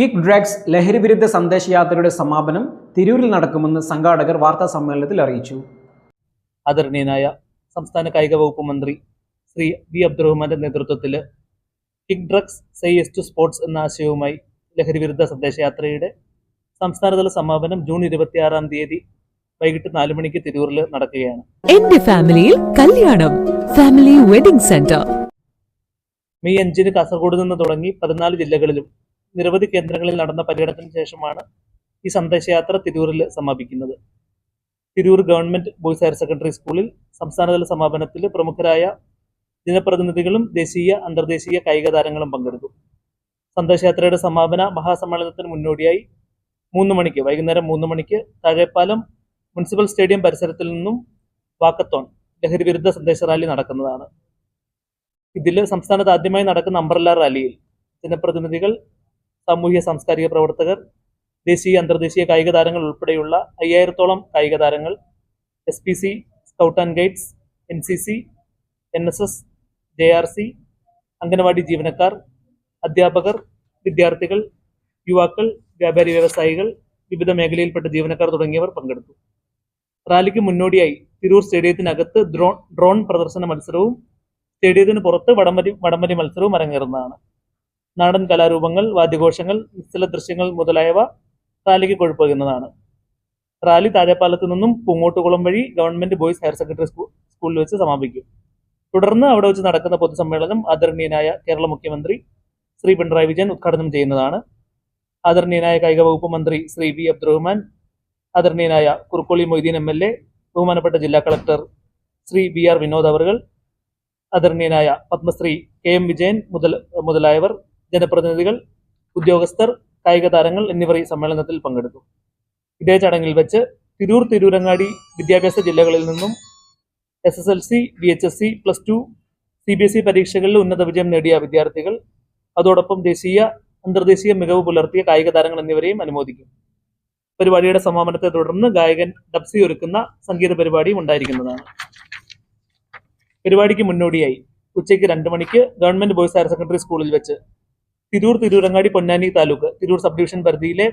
Kick drugs ലഹരിവിരുദ്ധ സന്ദേശയാത്രയുടെ സമാപനം തിരൂരിൽ നടക്കുമെന്ന് സംഘാടകർ വാർത്താ സമ്മേളനത്തിൽ അറിയിച്ചു. ആദരണീയനായ സംസ്ഥാന കായിക വകുപ്പ് മന്ത്രി ശ്രീ വി അബ്ദുറഹ്മാന്റെ നേതൃത്വത്തിൽ kick drugs say yes to sports എന്ന ആശയവുമായി ലഹരിവിരുദ്ധ സന്ദേശയാത്രയുടെ സംസ്ഥാനതല സമാപനം ജൂൺ ഇരുപത്തിയാറാം തീയതി വൈകിട്ട് നാലു മണിക്ക് തിരൂരിൽ നടക്കുകയാണ്. എന്റെ ഫാമിലിയിൽ കല്യാണം ഫാമിലി വെഡിംഗ് സെന്റർ. മെയ് അഞ്ചിന് കാസർഗോഡ് നിന്ന് തുടങ്ങി പതിനാല് ജില്ലകളിലും നിരവധി കേന്ദ്രങ്ങളിൽ നടന്ന പര്യടനത്തിന് ശേഷമാണ് ഈ സന്ദേശയാത്ര തിരൂരിൽ സമാപിക്കുന്നത്. Tirur government boys higher secondary സ്കൂളിൽ സംസ്ഥാനതല സമാപനത്തിൽ പ്രമുഖരായ ജനപ്രതിനിധികളും ദേശീയ അന്തർദേശീയ കായിക താരങ്ങളും പങ്കെടുത്തു. സന്ദേശയാത്രയുടെ സമാപന മഹാസമ്മേളനത്തിന് മുന്നോടിയായി മൂന്ന് മണിക്ക് വൈകുന്നേരം മൂന്ന് മണിക്ക് താഴെപ്പാലം മുനിസിപ്പൽ സ്റ്റേഡിയം പരിസരത്തിൽ നിന്നും വാക്കത്തോൺ ലഹരി വിരുദ്ധ സന്ദേശ റാലി നടക്കുന്നതാണ്. ഇതിൽ സംസ്ഥാനത്ത് ആദ്യമായി നടക്കുന്ന അംബ്രല്ല റാലിയിൽ ജനപ്രതിനിധികൾ സാമൂഹ്യ സാംസ്കാരിക പ്രവർത്തകർ ദേശീയ അന്തർദേശീയ കായിക താരങ്ങൾ ഉൾപ്പെടെയുള്ള അയ്യായിരത്തോളം കായിക താരങ്ങൾ S P C scout and guides N C C N S S J R C anganwadi ജീവനക്കാർ അധ്യാപകർ വിദ്യാർത്ഥികൾ യുവാക്കൾ വ്യാപാരി വ്യവസായികൾ വിവിധ മേഖലയിൽപ്പെട്ട ജീവനക്കാർ തുടങ്ങിയവർ പങ്കെടുത്തു. റാലിക്ക് മുന്നോടിയായി തിരൂർ സ്റ്റേഡിയത്തിനകത്ത് ഡ്രോൺ ഡ്രോൺ പ്രദർശന മത്സരവും സ്റ്റേഡിയത്തിന് പുറത്ത് വടംവലി വടംവലി മത്സരവും അരങ്ങേറുന്നതാണ്. നാടൻ കലാരൂപങ്ങൾ വാദ്യഘോഷങ്ങൾ നിശ്ചല ദൃശ്യങ്ങൾ മുതലായവ റാലിക്ക് കൊഴുപ്പകുന്നതാണ് റാലി താഴെപ്പാലത്ത് നിന്നും പൂങ്ങോട്ടുകുളം വഴി ഗവൺമെന്റ് ബോയ്സ് ഹയർ സെക്കൻഡറി സ്കൂളിൽ വെച്ച് സമാപിക്കും. തുടർന്ന് അവിടെ വെച്ച് നടക്കുന്ന പൊതുസമ്മേളനം ആദരണീയനായ കേരള മുഖ്യമന്ത്രി ശ്രീ പിണറായി വിജയൻ ഉദ്ഘാടനം ചെയ്യുന്നതാണ്. ആദരണീയനായ കായിക വകുപ്പ് മന്ത്രി ശ്രീ വി അബ്ദുറഹ്മാൻ ആദരണീയനായ Kurukkoli Moideen M L A ബഹുമാനപ്പെട്ട ജില്ലാ collector Shri V R Vinod അവർകൾ ആദരണീയനായ പത്മശ്രീ കെ എം വിജയൻ മുതൽ മുതലായവർ ജനപ്രതിനിധികൾ ഉദ്യോഗസ്ഥർ കായിക താരങ്ങൾ എന്നിവർ ഈ സമ്മേളനത്തിൽ പങ്കെടുത്തു. ഇതേ ചടങ്ങിൽ വെച്ച് തിരൂർ തിരൂരങ്ങാടി വിദ്യാഭ്യാസ ജില്ലകളിൽ നിന്നും S S L C B H S C plus two C B S E പരീക്ഷകളിൽ ഉന്നത വിജയം നേടിയ വിദ്യാർത്ഥികൾ അതോടൊപ്പം ദേശീയ അന്തർദേശീയ മികവ് പുലർത്തിയ കായിക താരങ്ങൾ എന്നിവരെയും അനുമോദിക്കും. പരിപാടിയുടെ സമാപനത്തെ തുടർന്ന് ഗായകൻ ഡബ്സി ഒരുക്കുന്ന സംഗീത പരിപാടിയും ഉണ്ടായിരിക്കുന്നതാണ്. പരിപാടിക്ക് മുന്നോടിയായി ഉച്ചയ്ക്ക് രണ്ട് മണിക്ക് ഗവൺമെന്റ് ബോയ്സ് ഹയർ സെക്കൻഡറി സ്കൂളിൽ വെച്ച് തിരൂർ തിരൂരങ്ങാടി പൊന്നാനി താലൂക്ക് തിരൂർ സബ് ഡിവിഷൻ പരിധിയിലെ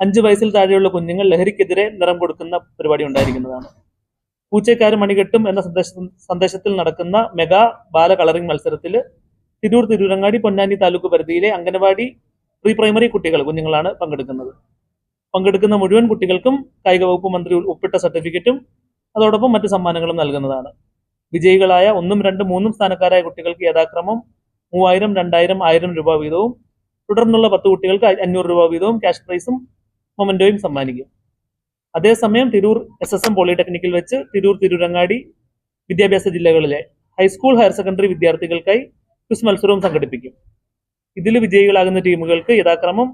അഞ്ച് വയസ്സിൽ താഴെയുള്ള കുഞ്ഞുങ്ങൾ ലഹരിക്കെതിരെ നിറം കൊടുക്കുന്ന പരിപാടി ഉണ്ടായിരിക്കുന്നതാണ്. പൂച്ചക്കാരൻ മണികെട്ടും എന്ന സന്ദേശ സന്ദേശത്തിൽ നടക്കുന്ന മെഗാ ബാല കളറിംഗ് മത്സരത്തിൽ തിരൂർ തിരൂരങ്ങാടി പൊന്നാനി താലൂക്ക് പരിധിയിലെ അംഗനവാടി പ്രീ പ്രൈമറി കുട്ടികൾ കുഞ്ഞുങ്ങളാണ് പങ്കെടുക്കുന്നത്. പങ്കെടുക്കുന്ന മുഴുവൻ കുട്ടികൾക്കും കായിക വകുപ്പ് മന്ത്രി ഒപ്പിട്ട സർട്ടിഫിക്കറ്റും അതോടൊപ്പം മറ്റ് സമ്മാനങ്ങളും നൽകുന്നതാണ്. വിജയികളായ ഒന്നും രണ്ടും മൂന്നും സ്ഥാനക്കാരായ കുട്ടികൾക്ക് യഥാക്രമം മൂവായിരം രണ്ടായിരം ആയിരം രൂപ വീതവും തുടർന്നുള്ള പത്ത് കുട്ടികൾക്ക് അഞ്ഞൂറ് രൂപ വീതവും ക്യാഷ് പ്രൈസും മൊമെന്റോയും സമ്മാനിക്കും. അതേസമയം തിരൂർ എസ് എസ് എം പോളിടെക്നിക്കിൽ വെച്ച് തിരൂർ തിരൂരങ്ങാടി വിദ്യാഭ്യാസ ജില്ലകളിലെ ഹൈസ്കൂൾ ഹയർ സെക്കൻഡറി വിദ്യാർത്ഥികൾക്കായി ക്വിസ് മത്സരവും സംഘടിപ്പിക്കും. ഇതിൽ വിജയികളാകുന്ന ടീമുകൾക്ക് യഥാക്രമം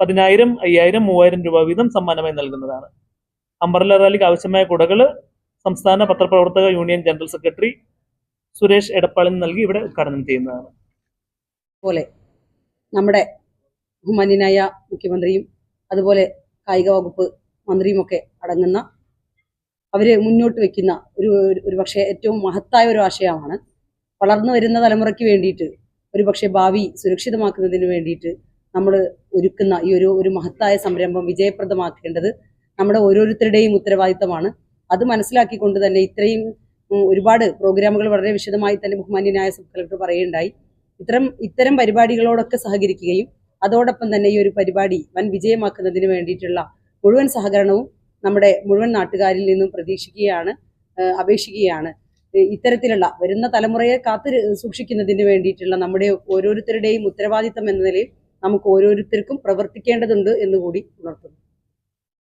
പതിനായിരം അയ്യായിരം മൂവായിരം രൂപ വീതം സമ്മാനമായി നൽകുന്നതാണ്. അംബർല റാലിക്ക് ആവശ്യമായ കുടകൾ സംസ്ഥാന പത്രപ്രവർത്തക യൂണിയൻ ജനറൽ സെക്രട്ടറി സുരേഷ് എടപ്പാളിന് നൽകി ഇവിടെ ഉദ്ഘാടനം ചെയ്യുന്നതാണ്. പോലെ നമ്മുടെ ബഹുമാന്യനായ മുഖ്യമന്ത്രിയും അതുപോലെ കായിക വകുപ്പ് മന്ത്രിയുമൊക്കെ അടങ്ങുന്ന അവരെ മുന്നോട്ട് വയ്ക്കുന്ന ഒരു ഒരു- പക്ഷേ ഏറ്റവും മഹത്തായ ഒരു ആശയമാണ്. വളർന്നു വരുന്ന തലമുറയ്ക്ക് വേണ്ടിയിട്ട് ഒരു പക്ഷേ ഭാവി സുരക്ഷിതമാക്കുന്നതിന് വേണ്ടിയിട്ട് നമ്മൾ ഒരുക്കുന്ന ഈ ഒരു ഒരു മഹത്തായ സംരംഭം വിജയപ്രദമാക്കേണ്ടത് നമ്മുടെ ഓരോരുത്തരുടെയും ഉത്തരവാദിത്തമാണ്. അത് മനസ്സിലാക്കിക്കൊണ്ട് തന്നെ ഇത്രയും ഒരുപാട് പ്രോഗ്രാമുകൾ വളരെ വിശദമായി തന്നെ ബഹുമാന്യനായ സബ് കളക്ടർ പറയുകയുണ്ടായി. ഇത്തരം ഇത്തരം പരിപാടികളോടൊക്കെ സഹകരിക്കുകയും അതോടൊപ്പം തന്നെ ഈ ഒരു പരിപാടി വൻ വിജയമാക്കുന്നതിന് വേണ്ടിയിട്ടുള്ള മുഴുവൻ സഹകരണവും നമ്മുടെ മുഴുവൻ നാട്ടുകാരിൽ നിന്നും പ്രതീക്ഷിക്കുകയാണ് അപേക്ഷിക്കുകയാണ്. ഇത്തരത്തിലുള്ള വരുന്ന തലമുറയെ കാത്തു സൂക്ഷിക്കുന്നതിന് വേണ്ടിയിട്ടുള്ള നമ്മുടെ ഓരോരുത്തരുടെയും ഉത്തരവാദിത്തം എന്ന നിലയിൽ നമുക്ക് ഓരോരുത്തർക്കും പ്രവർത്തിക്കേണ്ടതുണ്ട് എന്നുകൂടി ഉണർത്തുന്നു.